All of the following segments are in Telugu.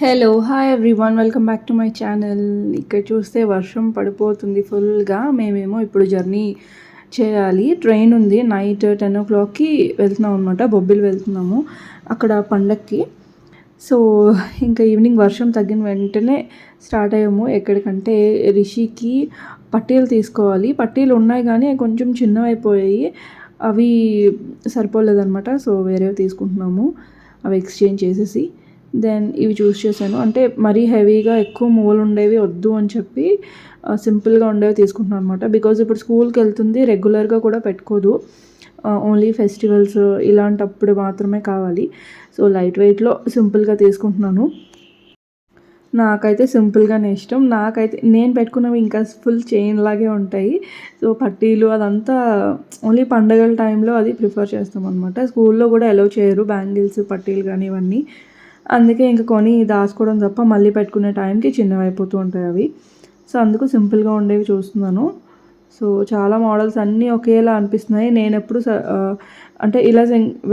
Hello hi everyone welcome back to my channel ఇక్కడ చూస్తే వర్షం పడిపోతుంది ఫుల్గా మేమేమో ఇప్పుడు జర్నీ చేయాలి ట్రైన్ ఉంది. నైట్ టెన్ ఓ క్లాక్కి వెళ్తున్నాం అనమాట బొబ్బిలి వెళ్తున్నాము అక్కడ పండక్కి. సో ఇంకా ఈవినింగ్ వర్షం తగ్గిన వెంటనే స్టార్ట్ అయ్యాము. ఎక్కడికంటే రిషికి పట్టీలు తీసుకోవాలి. పట్టీలు ఉన్నాయి కానీ కొంచెం చిన్నవైపోయాయి అవి సరిపోలేదన్నమాట. సో వేరేవి తీసుకుంటున్నాము. అవి ఎక్స్చేంజ్ చేసేసి. దెన్ ఇవి చూస్ చేశాను. అంటే మరీ హెవీగా ఎక్కువ మూలు ఉండేవి వద్దు అని చెప్పి సింపుల్గా ఉండేవి తీసుకుంటున్నాను అనమాట బికాజ్ ఇప్పుడు స్కూల్కి వెళ్తుంది రెగ్యులర్గా కూడా పెట్టుకోదు. ఓన్లీ ఫెస్టివల్స్ ఇలాంటప్పుడు మాత్రమే కావాలి. సో లైట్ వెయిట్లో సింపుల్గా తీసుకుంటున్నాను. నాకైతే సింపుల్గానే ఇష్టం. నాకైతే నేను పెట్టుకున్నవి ఇంకా ఫుల్ చైన్ లాగే ఉంటాయి. సో పట్టీలు అదంతా ఓన్లీ పండగల టైంలో అది ప్రిఫర్ చేస్తాం అనమాట స్కూల్లో కూడా అలౌ చేయరు. బ్యాంగిల్స్ పట్టీలు కానీ ఇవన్నీ. అందుకే ఇంక కొని దాచుకోవడం తప్ప మళ్ళీ పెట్టుకునే టైంకి చిన్నవి అయిపోతూ ఉంటాయి అవి. సో అందుకు సింపుల్గా ఉండేవి చూస్తున్నాను. సో చాలా మోడల్స్ అన్నీ ఒకేలా అనిపిస్తున్నాయి. నేను ఎప్పుడు అంటే ఇలా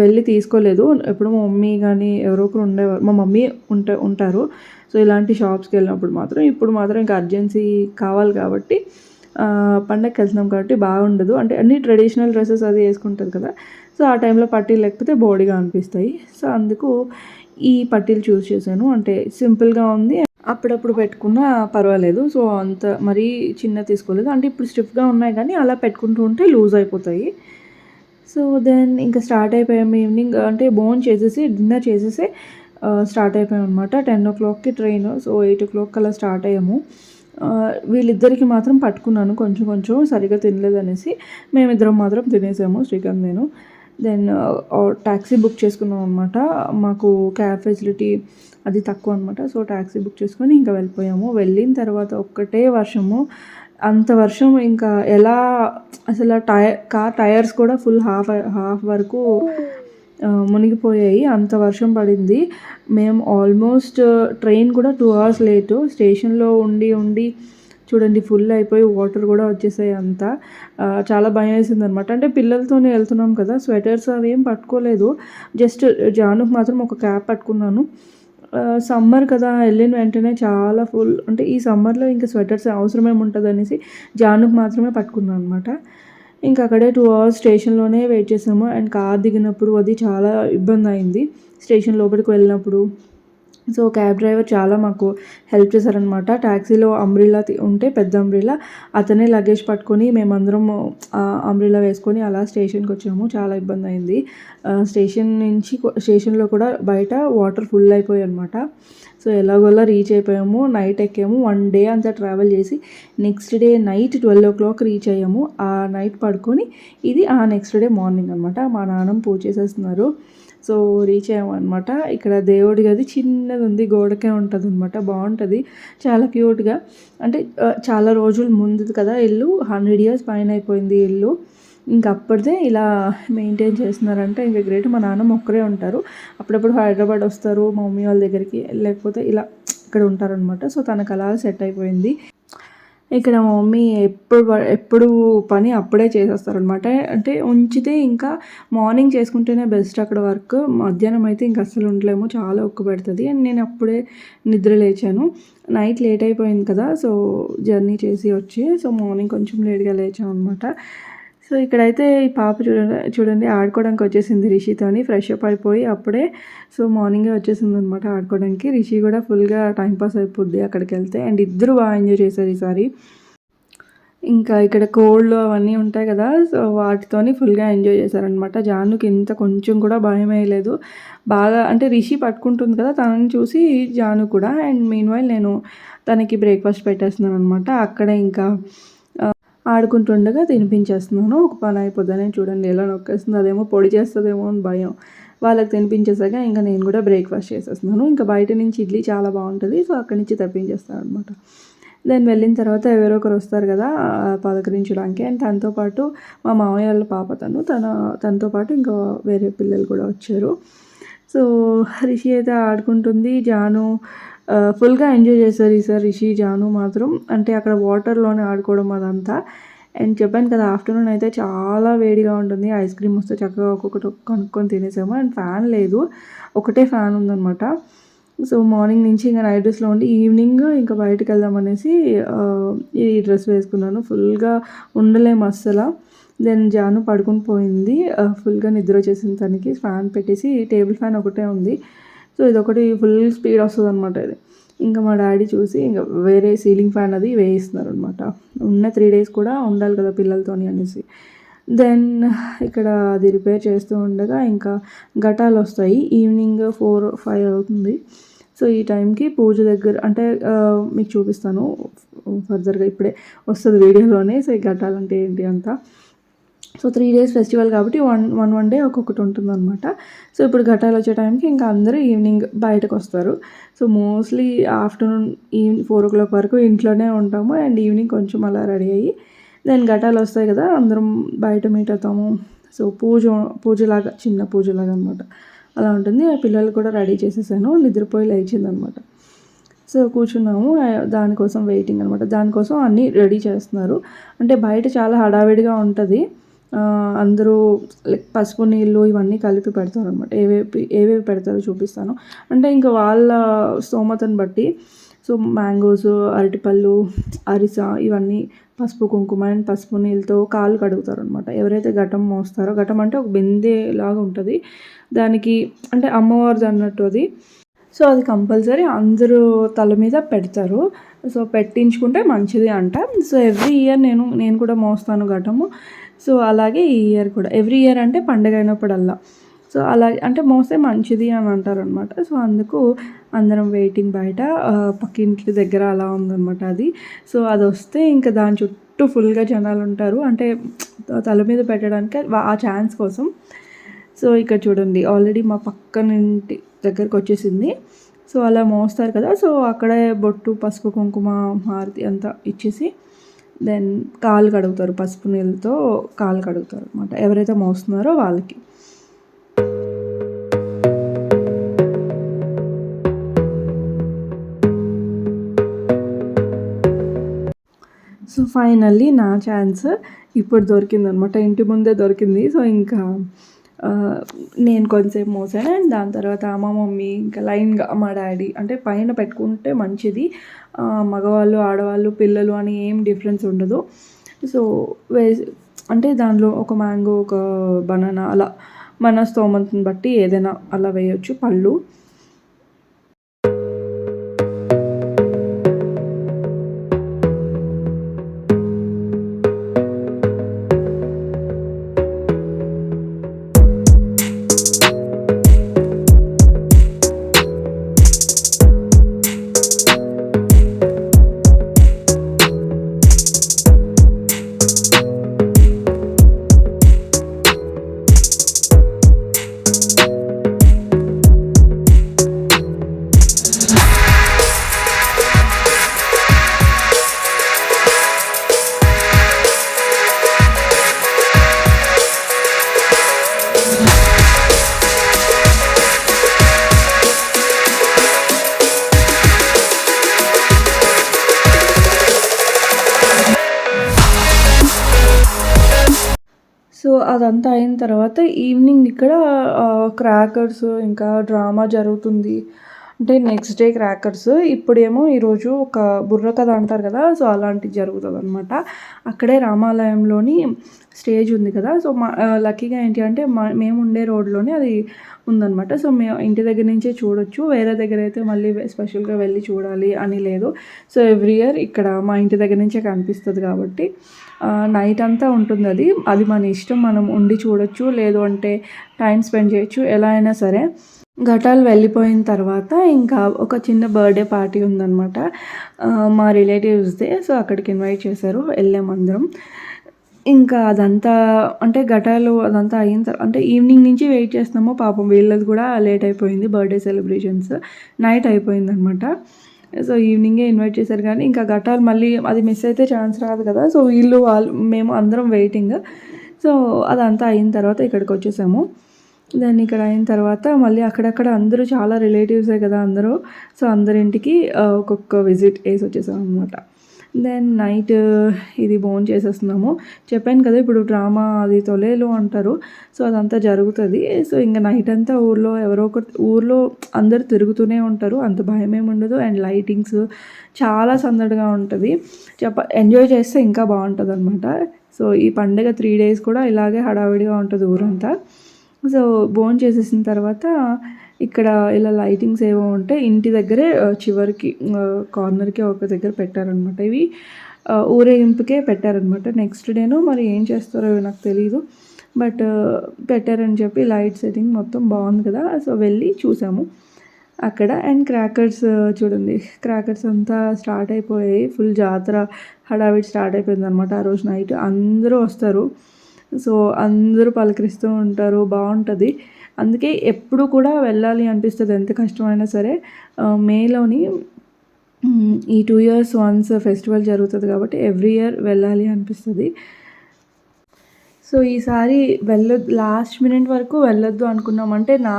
వెళ్ళి తీసుకోలేదు. ఎప్పుడు మా మమ్మీ కానీ ఎవరో ఒకరు ఉండేవారు మా మమ్మీ ఉంటే ఉంటారు. సో ఇలాంటి షాప్స్కి వెళ్ళినప్పుడు మాత్రం ఇప్పుడు మాత్రం ఇంకా అర్జెన్సీ కావాలి కాబట్టి పండగకి వెళ్తున్నాం కాబట్టి బాగుండదు. అంటే అన్ని ట్రెడిషనల్ డ్రెస్సెస్ అది వేసుకుంటారు కదా. సో ఆ టైంలో పట్టీలు లేకపోతే బాడీగా అనిపిస్తాయి. సో అందుకు ఈ పట్టీలు చూస్ చేశాను. అంటే సింపుల్గా ఉంది. అప్పుడప్పుడు పెట్టుకున్నా పర్వాలేదు. సో అంత మరీ చిన్న తీసుకోలేదు. అంటే ఇప్పుడు స్టిఫ్గా ఉన్నాయి కానీ అలా పెట్టుకుంటూ ఉంటే లూజ్ అయిపోతాయి. సో దెన్ ఇంకా స్టార్ట్ అయిపోయాము ఈవినింగ్ అంటే బోన్ చేసేసి డిన్నర్ చేసేసి స్టార్ట్ అయిపోయాం అనమాట టెన్ ఓ క్లాక్కి train so eight o'clock అలా స్టార్ట్ అయ్యాము. వీళ్ళిద్దరికి మాత్రం పట్టుకున్నాను. కొంచెం కొంచెం సరిగా తినలేదు అనేసి మేమిద్దరం మాత్రం తినేసాము శ్రీకాంత్ నేను. దెన్ ట్యాక్సీ బుక్ చేసుకున్నాం అనమాట మాకు క్యాబ్ ఫెసిలిటీ అది తక్కువ అనమాట సో ట్యాక్సీ బుక్ చేసుకొని ఇంకా వెళ్ళిపోయాము. వెళ్ళిన తర్వాత ఒక్కటే వర్షము. అంత వర్షం ఇంకా ఎలా అసలు టైర్ కార్ టైర్స్ కూడా ఫుల్ హాఫ్ హాఫ్ వరకు మునిగిపోయాయి. అంత వర్షం పడింది. మేము ఆల్మోస్ట్ ట్రైన్ uh, కూడా టూ అవర్స్ లేటు స్టేషన్లో ఉండి ఉండి చూడండి ఫుల్ అయిపోయి వాటర్ కూడా వచ్చేసాయి అంతా. చాలా భయం వేసింది అనమాట అంటే పిల్లలతోనే వెళ్తున్నాం కదా స్వెటర్స్ అవి ఏం పట్టుకోలేదు. జస్ట్ జానుకు మాత్రం ఒక క్యాప్ పట్టుకున్నాను. సమ్మర్ కదా వెళ్ళిన వెంటనే చాలా ఫుల్ అంటే ఈ సమ్మర్లో ఇంకా స్వెటర్స్ అవసరమే ఉంటుంది అనేసి జానుకు మాత్రమే పట్టుకున్నాను అనమాట ఇంకా అక్కడే టూ అవర్స్ స్టేషన్లోనే వెయిట్ చేసాము. అండ్ కార్ దిగినప్పుడు అది చాలా ఇబ్బంది అయింది. స్టేషన్ లోపలికి వెళ్ళినప్పుడు సో క్యాబ్ డ్రైవర్ చాలా మాకు హెల్ప్ చేశారనమాట ట్యాక్సీలో అంబ్రిల్లా ఉంటే పెద్ద అంబ్రిల్లా. అతనే లగేజ్ పట్టుకొని మేమందరం అంబ్రిల్లా వేసుకొని అలా స్టేషన్కి వచ్చాము. చాలా ఇబ్బంది అయింది. స్టేషన్ నుంచి స్టేషన్లో కూడా బయట వాటర్ ఫుల్ అయిపోయాయి అనమాట సో ఎలాగోలా రీచ్ అయిపోయాము. నైట్ ఎక్కాము. వన్ డే అంతా ట్రావెల్ చేసి next day night twelve o'clock reach అయ్యాము. ఆ నైట్ పడుకొని ఇది ఆ నెక్స్ట్ డే మార్నింగ్ అనమాట మా నాన్న పూజ చేసేస్తున్నారు. సో రీచ్ అయ్యామన్నమాట. ఇక్కడ దేవుడి గది చిన్నది ఉంది గోడకే ఉంటుంది అనమాట బాగుంటుంది చాలా క్యూట్గా. అంటే చాలా రోజుల ముందు కదా ఇల్లు హండ్రెడ్ ఇయర్స్ పైన అయిపోయింది ఇల్లు. ఇంక అప్పటిదే ఇలా మెయింటైన్ చేస్తున్నారంటే ఇంకా గ్రేట్. మా నాన్నమ్మ ఒక్కరే ఉంటారు. అప్పుడప్పుడు హైదరాబాద్ వస్తారు మా మమ్మీ వాళ్ళ దగ్గరికి లేకపోతే ఇలా ఇక్కడ ఉంటారనమాట సో తనకు అలా సెట్ అయిపోయింది. ఇక్కడ మా మమ్మీ ఎప్పుడు ఎప్పుడు పని అప్పుడే చేసేస్తారనమాట అంటే ఉంచితే ఇంకా మార్నింగ్ చేసుకుంటేనే బెస్ట్ అక్కడ వర్క్. మధ్యాహ్నం అయితే ఇంకా అస్సలు ఉండలేము. చాలా ఉక్కు పెడుతుంది. అండ్ నేను అప్పుడే నిద్ర లేచాను. నైట్ లేట్ అయిపోయింది కదా సో జర్నీ చేసి వచ్చి సో మార్నింగ్ కొంచెం లేట్గా లేచాను అనమాట సో ఇక్కడైతే ఈ పాప చూడండి చూడండి ఆడుకోవడానికి వచ్చేసింది రిషితోని. ఫ్రెష్ అప్ అయిపోయి అప్పుడే సో మార్నింగే వచ్చేసింది అనమాట ఆడుకోవడానికి. రిషి కూడా ఫుల్గా టైంపాస్ అయిపోద్ది అక్కడికి వెళ్తే అండ్ ఇద్దరు బాగా ఎంజాయ్ చేశారు ఈసారి ఇంకా ఇక్కడ కోళ్ళు అవన్నీ ఉంటాయి కదా సో వాటితోని ఫుల్గా ఎంజాయ్ చేశారనమాట. జానుకి ఇంత కొంచెం కూడా భయం వేయలేదు. బాగా అంటే రిషి పట్టుకుంటుంది కదా తనని చూసి జాను కూడా. అండ్ మీన్ వైల్ నేను తనకి బ్రేక్ఫాస్ట్ పెట్టేస్తున్నాను అనమాట అక్కడే ఇంకా ఆడుకుంటుండగా తినిపించేస్తున్నాను. ఒక పని అయిపోద్దని చూడండి ఎలా నొక్కేస్తుంది అదేమో పొడి చేస్తుందేమో అని భయం. వాళ్ళకి తినిపించేసాక ఇంకా నేను కూడా బ్రేక్ఫాస్ట్ చేసేస్తున్నాను. ఇంకా బయట నుంచి ఇడ్లీ చాలా బాగుంటుంది సో అక్కడి నుంచి తెప్పించేస్తాను అనమాట దెన్ వెళ్ళిన తర్వాత ఎవరో ఒకరు వస్తారు కదా పలకరించడానికి. అండ్ తనతో పాటు మా మామయ్య వాళ్ళ పాప తను తన తనతో పాటు ఇంకా వేరే పిల్లలు కూడా వచ్చారు. సో రిషి అయితే ఆడుకుంటుంది జాను ఫుల్గా ఎంజాయ్ చేశారు ఈసారి రిషి జాను మాత్రం. అంటే అక్కడ వాటర్లోనే ఆడుకోవడం అదంతా. అండ్ చెప్పాను కదా ఆఫ్టర్నూన్ అయితే చాలా వేడిగా ఉంటుంది. ఐస్ క్రీమ్ వస్తే చక్కగా ఒక్కొక్కటి కనుక్కొని తినేసాము. అండ్ ఫ్యాన్ లేదు. ఒకటే ఫ్యాన్ ఉందనమాట సో మార్నింగ్ నుంచి ఇంకా నైట్ డ్రెస్లో ఉండి ఈవినింగ్ ఇంకా బయటకు వెళ్దాం అనేసి ఈ డ్రెస్ వేసుకున్నాను. ఫుల్గా ఉండలేము అస్సలు. దెన్ జాను పడుకుని పోయింది. ఫుల్గా నిద్ర వచ్చేసింది తనకి. ఫ్యాన్ పెట్టేసి టేబుల్ ఫ్యాన్ ఒకటే ఉంది. సో ఇది ఒకటి ఫుల్ స్పీడ్ వస్తుంది అనమాట ఇది. ఇంకా మా డాడీ చూసి ఇంకా వేరే సీలింగ్ ఫ్యాన్ అది వేయిస్తున్నారు అనమాట ఉన్న త్రీ డేస్ కూడా ఉండాలి కదా పిల్లలతోని అనేసి. దెన్ ఇక్కడ అది రిపేర్ చేస్తూ ఉండగా ఇంకా ఘటాలు వస్తాయి. ఈవినింగ్ ఫోర్ ఫైవ్ అవుతుంది. సో ఈ టైంకి పూజ దగ్గర అంటే మీకు చూపిస్తాను. ఫర్దర్గా ఇప్పుడే వస్తుంది వీడియోలోనే. సో ఈ ఘటాలు అంటే ఏంటి అంతా? సో త్రీ డేస్ ఫెస్టివల్ కాబట్టి వన్ వన్ వన్ డే ఒక్కొక్కటి ఉంటుందన్నమాట. సో ఇప్పుడు ఘటాలు వచ్చే టైంకి ఇంకా అందరూ ఈవినింగ్ బయటకు వస్తారు. So mostly afternoon evening four o'clock వరకు ఇంట్లోనే ఉంటాము. అండ్ ఈవినింగ్ కొంచెం అలా రెడీ అయ్యి దెన్ ఘటాలు వస్తాయి కదా అందరం బయట మీట్ అవుతాము. సో పూజ పూజలాగా చిన్న పూజలాగా అనమాట అలా ఉంటుంది. ఆ పిల్లలు కూడా రెడీ చేసేసాను. నిద్రపోయి లేచిందనమాట సో కూర్చున్నాము. దానికోసం వెయిటింగ్ అనమాట దానికోసం అన్నీ రెడీ చేస్తున్నారు. అంటే బయట చాలా హడావిడిగా ఉంటుంది. అందరూ లైక్ పసుపు నీళ్ళు ఇవన్నీ కలిపి పెడతారు అనమాట ఏవేవి ఏవేవి పెడతారో చూపిస్తాను. అంటే ఇంకా వాళ్ళ స్తోమతను బట్టి సో మ్యాంగోస్ అరటిపళ్ళు అరిస ఇవన్నీ పసుపు కుంకుమ అండ్ పసుపు నీళ్ళతో కాలు కడుగుతారు అనమాట ఎవరైతే ఘటం మోస్తారో ఘటం అంటే ఒక బిందె లాగా ఉంటుంది. దానికి అంటే అమ్మవారిది అన్నట్టు అది. సో అది కంపల్సరీ అందరూ తల మీద పెడతారు. సో పెట్టించుకుంటే మంచిది అంట. సో ఎవ్రీ ఇయర్ నేను నేను కూడా మోస్తాను ఘటము. సో అలాగే ఈ ఇయర్ కూడా. ఎవ్రీ ఇయర్ అంటే పండగ అయినప్పుడల్లా. సో అలా అంటే మోస్తే మంచిది అని అంటారు అనమాట సో అందుకు అందరం వెయిటింగ్ బయట. పక్కింటి దగ్గర అలా ఉందన్నమాట అది. సో అది వస్తే ఇంకా దాని చుట్టూ ఫుల్గా జనాలు ఉంటారు. అంటే తల మీద పెట్టడానికి ఆ ఛాన్స్ కోసం. సో ఇక్కడ చూడండి ఆల్రెడీ మా పక్కన ఇంటి దగ్గరకు వచ్చేసింది. సో అలా మోస్తారు కదా. సో అక్కడే బొట్టు పసుపు కుంకుమ హారతి అంతా ఇచ్చేసి దెన్ కాలు కడుగుతారు పసుపు నీళ్ళతో కాలు కడుగుతారు అనమాట ఎవరైతే మోస్తున్నారో వాళ్ళకి. సో ఫైనల్లీ నా ఛాన్స్ ఇప్పుడు దొరికింది అనమాట ఇంటి ముందే దొరికింది. సో ఇంకా నేను కొంచెంసేపు మోసాను అండ్ దాని తర్వాత మా మమ్మీ ఇంకా లైన్గా మా డాడీ అంటే పైన పెట్టుకుంటే మంచిది. మగవాళ్ళు ఆడవాళ్ళు పిల్లలు అని ఏం డిఫరెన్స్ ఉండదు. సో వే అంటే దానిలో ఒక మ్యాంగో ఒక బనానా అలా మన స్తోమతను బట్టి ఏదైనా అలా వేయొచ్చు. పళ్ళు. తర్వాత ఈవినింగ్ ఇక్కడ క్రాకర్స్ ఇంకా డ్రామా జరుగుతుంది. అంటే నెక్స్ట్ డే క్రాకర్స్ ఇప్పుడేమో ఈరోజు ఒక బుర్ర కథ అంటారు కదా సో అలాంటిది జరుగుతుంది అనమాట అక్కడే రామాలయంలోని స్టేజ్ ఉంది కదా సో మా లక్కీగా ఏంటి అంటే మా మేము ఉండే రోడ్లోనే అది ఉందన్నమాట. సో మేము ఇంటి దగ్గర నుంచే చూడొచ్చు. వేరే దగ్గర అయితే మళ్ళీ స్పెషల్గా వెళ్ళి చూడాలి అని లేదు. సో ఎవ్రీ ఇయర్ ఇక్కడ మా ఇంటి దగ్గర నుంచే కనిపిస్తుంది కాబట్టి నైట్ అంతా ఉంటుంది అది. అది మన ఇష్టం మనం ఉండి చూడొచ్చు లేదు అంటే టైం స్పెండ్ చేయొచ్చు ఎలా అయినా సరే. ఘటాలు వెళ్ళిపోయిన తర్వాత ఇంకా ఒక చిన్న బర్త్డే పార్టీ ఉందన్నమాట. మా రిలేటివ్స్దే సో అక్కడికి ఇన్వైట్ చేశారు వెళ్ళాం అందరం. ఇంకా అదంతా అంటే ఘటాలు అదంతా అయిన తర్వాత అంటే ఈవినింగ్ నుంచి వెయిట్ చేస్తున్నాము పాపం వీళ్ళది కూడా లేట్ అయిపోయింది బర్త్డే సెలబ్రేషన్స్ నైట్ అయిపోయింది అనమాట సో ఈవినింగే ఇన్వైట్ చేశారు కానీ ఇంకా ఘటాలు మళ్ళీ అది మిస్ అయితే ఛాన్స్ రాదు కదా. సో వీళ్ళు వాళ్ళు మేము అందరం వెయిటింగ్ సో అదంతా అయిన తర్వాత ఇక్కడికి వచ్చేసాము. దాన్ని ఇక్కడ అయిన తర్వాత మళ్ళీ అక్కడక్కడ అందరూ చాలా రిలేటివ్సే కదా అందరూ. సో అందరింటికి ఒక్కొక్క విజిట్ వేసి వచ్చేసాం అనమాట దెన్ నైట్ uh, ఇది బోన్ చేసేస్తున్నాము. చెప్పాను కదా ఇప్పుడు డ్రామా అది తొలేలు అంటారు. సో అదంతా జరుగుతుంది. సో ఇంకా నైట్ అంతా ఊర్లో ఎవరో ఒకరు ఊర్లో అందరు తిరుగుతూనే ఉంటారు. అంత భయం ఏమి ఉండదు. అండ్ లైటింగ్స్ చాలా సందడిగా ఉంటుంది. చెప్ప ఎంజాయ్ చేస్తే ఇంకా బాగుంటుంది అనమాట సో ఈ పండగ త్రీ డేస్ కూడా ఇలాగే హడావిడిగా ఉంటుంది ఊరంతా. సో బోన్ చేసేసిన తర్వాత ఇక్కడ ఇలా లైటింగ్స్ ఏవో ఉంటే ఇంటి దగ్గరే చివరికి కార్నర్కి ఒక దగ్గర పెట్టారనమాట ఇవి ఊరేగింపుకే పెట్టారనమాట నెక్స్ట్ డేను మరి ఏం చేస్తారో నాకు తెలియదు బట్ పెట్టారని చెప్పి లైట్ సెట్టింగ్ మొత్తం బాగుంది కదా. సో వెళ్ళి చూసాము. అక్కడ అండ్ క్రాకర్స్ చూడండి. క్రాకర్స్ అంతా స్టార్ట్ అయిపోయాయి ఫుల్ జాతర హడావిడి స్టార్ట్ అయిపోయింది అనమాట ఆ రోజు నైట్ అందరూ వస్తారు. సో అందరూ పలకరిస్తూ ఉంటారు. బాగుంటుంది. అందుకే ఎప్పుడు కూడా వెళ్ళాలి అనిపిస్తుంది ఎంత కష్టమైనా సరే. మేలోని ఈ టూ ఇయర్స్ వన్స్ ఫెస్టివల్ జరుగుతుంది కాబట్టి ఎవ్రీ ఇయర్ వెళ్ళాలి అనిపిస్తుంది. సో ఈసారి వెళ్ళొద్దు లాస్ట్ మినిట్ వరకు వెళ్ళొద్దు అనుకున్నామంటే నా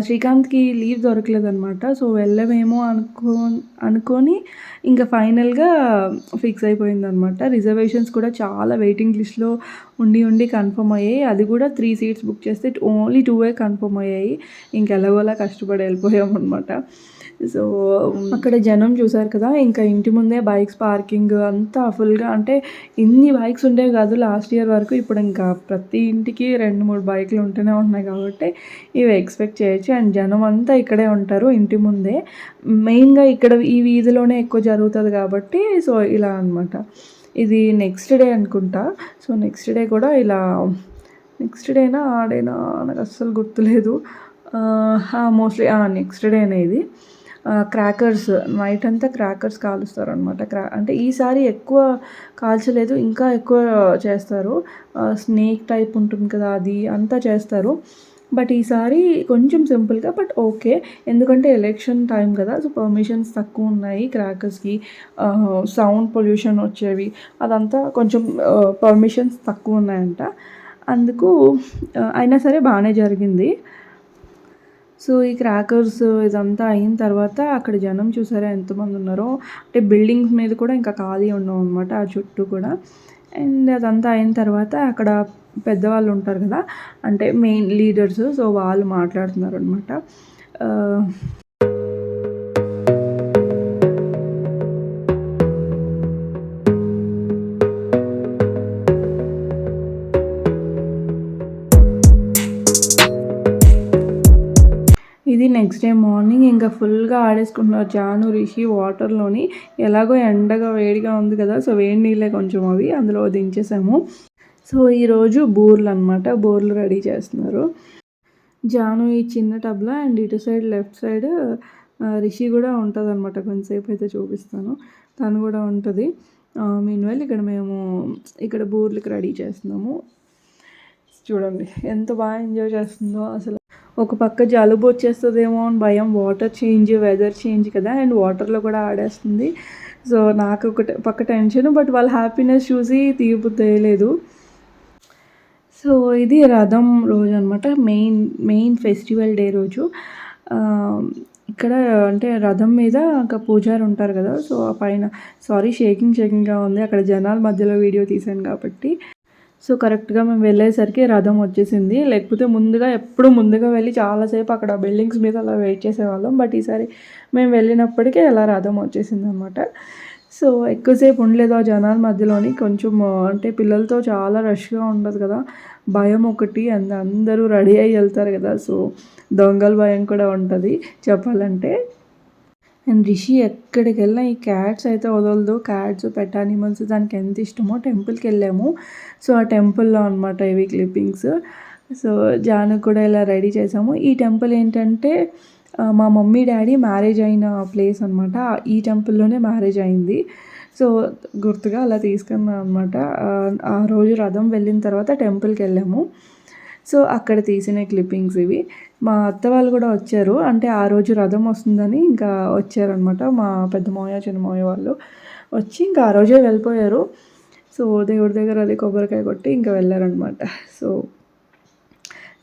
శ్రీకాంత్కి లీవ్ దొరకలేదనమాట సో వెళ్ళమేమో అనుకో అనుకొని ఇంకా ఫైనల్గా ఫిక్స్ అయిపోయిందనమాట రిజర్వేషన్స్ కూడా చాలా వెయిటింగ్ లిస్ట్లో ఉండి ఉండి కన్ఫర్మ్ అయ్యాయి. అది కూడా త్రీ సీట్స్ బుక్ చేస్తే ఓన్లీ టూ వే కన్ఫర్మ్ అయ్యాయి. ఇంకెలాగోలా కష్టపడి వెళ్ళిపోయాం అనమాట సో um, అక్కడ జనం చూసారు కదా ఇంకా ఇంటి ముందే బైక్స్ పార్కింగ్ అంతా ఫుల్గా అంటే ఇన్ని బైక్స్ ఉండేవి కాదు లాస్ట్ ఇయర్ వరకు. ఇప్పుడు ఇంకా ప్రతి ఇంటికి రెండు మూడు బైక్లు ఉంటూనే ఉన్నాయి కాబట్టి ఇవి ఎక్స్పెక్ట్ చేయొచ్చు. అండ్ జనం అంతా ఇక్కడే ఉంటారు ఇంటి ముందే. మెయిన్గా ఇక్కడ ఈ వీధిలోనే ఎక్కువ జరుగుతుంది కాబట్టి సో ఇలా అనమాట ఇది నెక్స్ట్ డే అనుకుంటా. సో నెక్స్ట్ డే కూడా ఇలా నెక్స్ట్ డేనా ఆడేనా నాకు అస్సలు గుర్తులేదు. మోస్ట్లీ నెక్స్ట్ డేనే ఇది. క్రాకర్స్ నైట్ అంతా క్రాకర్స్ కాలుస్తారు అనమాట క్రా అంటే ఈసారి ఎక్కువ కాల్చలేదు ఇంకా ఎక్కువ చేస్తారు. స్నేక్ టైప్ ఉంటుంది కదా అది అంతా చేస్తారు. బట్ ఈసారి కొంచెం సింపుల్గా బట్ ఓకే ఎందుకంటే ఎలక్షన్ టైం కదా సో పర్మిషన్స్ తక్కువ ఉన్నాయి క్రాకర్స్కి సౌండ్ పొల్యూషన్ వచ్చేవి అదంతా కొంచెం పర్మిషన్స్ తక్కువ ఉన్నాయంట. అందుకు అయినా సరే బాగానే జరిగింది. సో ఈ క్రాకర్స్ ఇదంతా అయిన తర్వాత అక్కడ జనం చూసారా ఎంతమంది ఉన్నారో? అంటే బిల్డింగ్స్ మీద కూడా ఇంకా ఖాళీ ఉన్నాం అనమాట ఆ చుట్టూ కూడా. అండ్ అదంతా అయిన తర్వాత అక్కడ పెద్దవాళ్ళు ఉంటారు కదా అంటే మెయిన్ లీడర్స్ సో వాళ్ళు మాట్లాడుతున్నారు అనమాట ఇంకా ఫుల్గా ఆడేసుకుంటున్నారు జాను రిషి వాటర్లోని ఎలాగో ఎండగా వేడిగా ఉంది కదా సో వేడి నీళ్ళే కొంచెం అవి అందులో దించేసాము. సో ఈరోజు బూర్లు అనమాట బూర్లు రెడీ చేస్తున్నారు. జాను ఈ చిన్న టబ్లో అండ్ ఇటు సైడ్ లెఫ్ట్ సైడ్ రిషి కూడా ఉంటుంది అనమాట కొంతసేపు అయితే చూపిస్తాను. తను కూడా ఉంటుంది. మీన్వెల్ ఇక్కడ మేము ఇక్కడ బూర్లకి రెడీ చేస్తున్నాము. చూడండి ఎంత బాగా ఎంజాయ్ చేస్తుందో అసలు. ఒక పక్క జలుబు వచ్చేస్తుందేమో అని భయం వాటర్ చేంజ్ వెదర్ చేంజ్ కదా అండ్ వాటర్లో కూడా ఆడేస్తుంది. సో నాకు ఒక పక్క టెన్షన్ బట్ వాళ్ళ హ్యాపీనెస్ చూసి తీయలేదు సో ఇది రథం రోజు అనమాట మెయిన్ మెయిన్ ఫెస్టివల్ డే రోజు. ఇక్కడ అంటే రథం మీద ఇంకా పూజారి ఉంటారు కదా సో ఆ పైన సారీ షేకింగ్ షేకింగ్గా ఉంది. అక్కడ జనాల మధ్యలో వీడియో తీశాను కాబట్టి. సో కరెక్ట్గా మేము వెళ్ళేసరికి రథం వచ్చేసింది. లేకపోతే ముందుగా ఎప్పుడు ముందుగా వెళ్ళి చాలాసేపు అక్కడ బిల్డింగ్స్ మీద అలా వెయిట్ చేసేవాళ్ళం. బట్ ఈసారి మేము వెళ్ళినప్పటికీ అలా రథం వచ్చేసింది అనమాట సో ఎక్కువసేపు ఉండలేదు ఆ జనాల మధ్యలోని. కొంచెం అంటే పిల్లలతో చాలా రష్గా ఉండదు కదా. భయం ఒకటి అండ్ అందరూ రెడీ అయ్యి వెళ్తారు కదా. సో దొంగల భయం కూడా ఉంటుంది చెప్పాలంటే. అండ్ రిషి ఎక్కడికి వెళ్ళినా ఈ క్యాట్స్ అయితే వదలదు. క్యాట్స్ పెట్ అనిమల్స్ దానికి ఎంత ఇష్టమో టెంపుల్కి వెళ్ళాము. సో ఆ టెంపుల్లో అనమాట ఇవి క్లిప్పింగ్స్. సో జాను కూడా ఇలా రెడీ చేసాము. ఈ టెంపుల్ ఏంటంటే మా మమ్మీ డాడీ మ్యారేజ్ అయిన ప్లేస్ అనమాట ఈ టెంపుల్లోనే మ్యారేజ్ అయింది. సో గుర్తుగా అలా తీసుకున్నాం అనమాట ఆ రోజు రథం వెళ్ళిన తర్వాత టెంపుల్కి వెళ్ళాము. సో అక్కడ తీసిన క్లిప్పింగ్స్ ఇవి. మా అత్త వాళ్ళు కూడా వచ్చారు. అంటే ఆ రోజు రథం వస్తుందని ఇంకా వచ్చారనమాట మా పెద్ద మోయ చిన్న మోయ వాళ్ళు వచ్చి ఇంకా ఆ రోజే వెళ్ళిపోయారు. సో దేవుడి దగ్గర అది కొబ్బరికాయ కొట్టి ఇంకా వెళ్ళారనమాట సో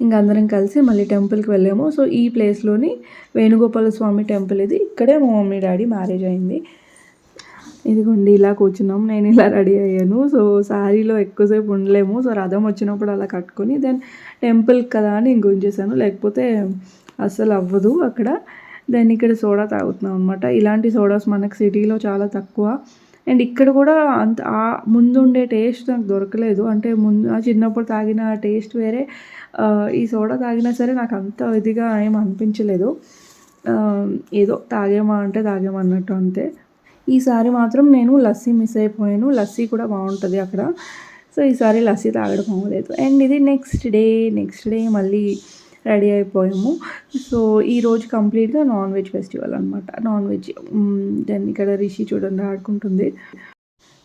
ఇంకా అందరం కలిసి మళ్ళీ టెంపుల్కి వెళ్ళాము. సో ఈ ప్లేస్లోని వేణుగోపాల స్వామి టెంపుల్ ఇది. ఇక్కడే మా మమ్మీ డాడీ మ్యారేజ్ అయింది. ఇదిగోండి ఇలా కూర్చున్నాం నేను ఇలా రెడీ అయ్యాను. సో శారీలో ఎక్కువసేపు ఉండలేము. సో రథం వచ్చినప్పుడు అలా కట్టుకొని దెన్ టెంపుల్ కదా అని ఇంకొంచేసాను లేకపోతే అస్సలు అవ్వదు అక్కడ. దెన్ ఇక్కడ సోడా తాగుతున్నాం అనమాట ఇలాంటి సోడాస్ మనకు సిటీలో చాలా తక్కువ. అండ్ ఇక్కడ కూడా అంత ఆ ముందు ఉండే టేస్ట్ నాకు దొరకలేదు. అంటే ముందు చిన్నప్పుడు తాగిన టేస్ట్ వేరే. ఈ సోడా తాగినా సరే నాకు అంత ఇదిగా ఏం అనిపించలేదు. ఏదో తాగేమా అంటే తాగేమన్నట్టు అంతే. ఈసారి మాత్రం నేను లస్సీ మిస్ అయిపోయాను. లస్సీ కూడా బాగుంటుంది అక్కడ. సో ఈసారి లస్సీ తాగడం అవ్వలేదు. అండ్ ఇది నెక్స్ట్ డే నెక్స్ట్ డే మళ్ళీ రెడీ అయిపోయాము. సో ఈరోజు కంప్లీట్గా నాన్ వెజ్ ఫెస్టివల్ అనమాట నాన్ వెజ్ దెన్ ఇక్కడ రిషి చూడండి ఆడుకుంటుంది.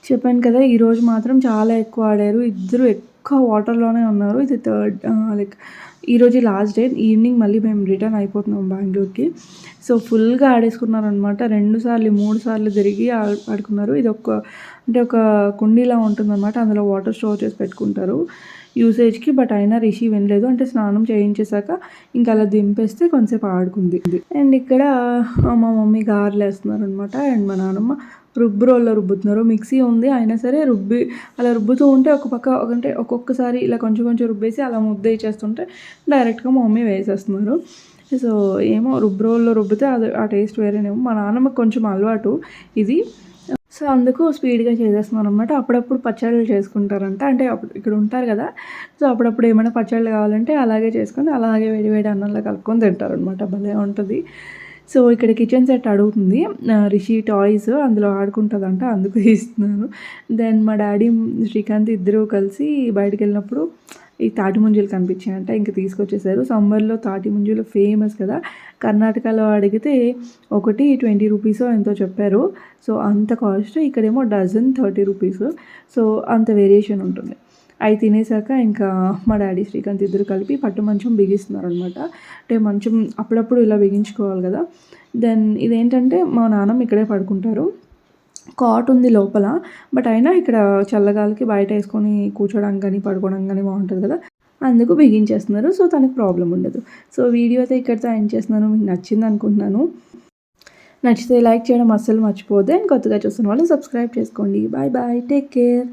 చెప్పాను కదా ఈరోజు మాత్రం చాలా ఎక్కువ ఆడారు. ఇద్దరు ఎక్కువ వాటర్లోనే ఉన్నారు. ఇది థర్డ్ లైక్ ఈరోజు లాస్ట్ డే ఈవినింగ్ మళ్ళీ మేము రిటర్న్ అయిపోతున్నాం బెంగళూరుకి. సో ఫుల్గా ఆడేసుకున్నారు అనమాట రెండు సార్లు మూడు సార్లు తిరిగి ఆడుకున్నారు. ఇది ఒక అంటే ఒక కుండీలా ఉంటుందన్నమాట. అందులో వాటర్ స్టోర్ చేసి పెట్టుకుంటారు యూసేజ్కి బట్ అయినా రిషి వినలేదు. అంటే స్నానం చేయించేశాక ఇంకా అలా దింపేస్తే కొంచెంసేపు ఆడుకుంది. అండ్ ఇక్కడ మా మమ్మీ గారెలు వేస్తున్నారు అనమాట అండ్ మా నాన్నమ్మ రుబ్బు రోల్లో రుబ్బుతున్నారు. మిక్సీ ఉంది అయినా సరే రుబ్బి అలా రుబ్బుతూ ఉంటే ఒక పక్క అంటే ఒక్కొక్కసారి ఇలా కొంచెం కొంచెం రుబ్బేసి అలా ముద్ద ఇచ్చేస్తుంటే డైరెక్ట్గా మా మమ్మీ వేసేస్తున్నారు. సో ఏమో రుబ్బురోల్లో రుబ్బితే అది ఆ టేస్ట్ వేరేనేమో. మా నాన్నమ్మకి కొంచెం అలవాటు ఇది. సో అందుకు స్పీడ్గా చేసేస్తున్నాను అనమాట అప్పుడప్పుడు పచ్చళ్ళు చేసుకుంటారంట. అంటే అప్పుడు ఇక్కడ ఉంటారు కదా. సో అప్పుడప్పుడు ఏమైనా పచ్చళ్ళు కావాలంటే అలాగే చేసుకొని అలాగే వేడి వేడి అన్నంలో కలుపుకొని తింటారు అనమాట భలే ఉంటుంది. సో ఇక్కడ కిచెన్ సెట్ అడుగుతుంది. రిషి టాయ్స్ అందులో ఆడుకుంటుందంట అందుకు ఇస్తున్నాను దెన్ మా డాడీ శ్రీకాంత్ ఇద్దరూ కలిసి బయటకు వెళ్ళినప్పుడు ఈ తాటి ముంజలు కనిపించాయంట ఇంక తీసుకొచ్చేసారు. సమ్మర్లో తాటి ముంజలు ఫేమస్ కదా. కర్ణాటకలో అడిగితే ఒకటి ట్వంటీ రూపీస్ ఎంతో చెప్పారు. సో అంత కాస్ట్ ఇక్కడేమో డజన్ థర్టీ రూపీస్. సో అంత వేరియేషన్ ఉంటుంది. అవి తినేసాక ఇంకా మా డాడీ శ్రీకాంత్ ఇద్దరు కలిపి పట్టు మంచం బిగిస్తున్నారు అనమాట అంటే మంచం అప్పుడప్పుడు ఇలా బిగించుకోవాలి కదా. దెన్ ఇదేంటంటే మా నాన్నమ్మ ఇక్కడే పడుకుంటారు. కాట్ ఉంది లోపల బట్ అయినా ఇక్కడ చల్లగాలికి బయట వేసుకొని కూర్చోడానికి కానీ పడుకోవడం కానీ బాగుంటుంది కదా. అందుకు బిగించేస్తున్నారు. సో తనకు ప్రాబ్లం ఉండదు. సో వీడియో అయితే ఇక్కడితో ఎండ్ చేస్తున్నాను. మీకు నచ్చింది అనుకుంటున్నాను. నచ్చితే లైక్ చేయడం అస్సలు మర్చిపోద్దు అండ్ కొత్తగా చూస్తున్న వాళ్ళు సబ్స్క్రైబ్ చేసుకోండి. Bye bye take care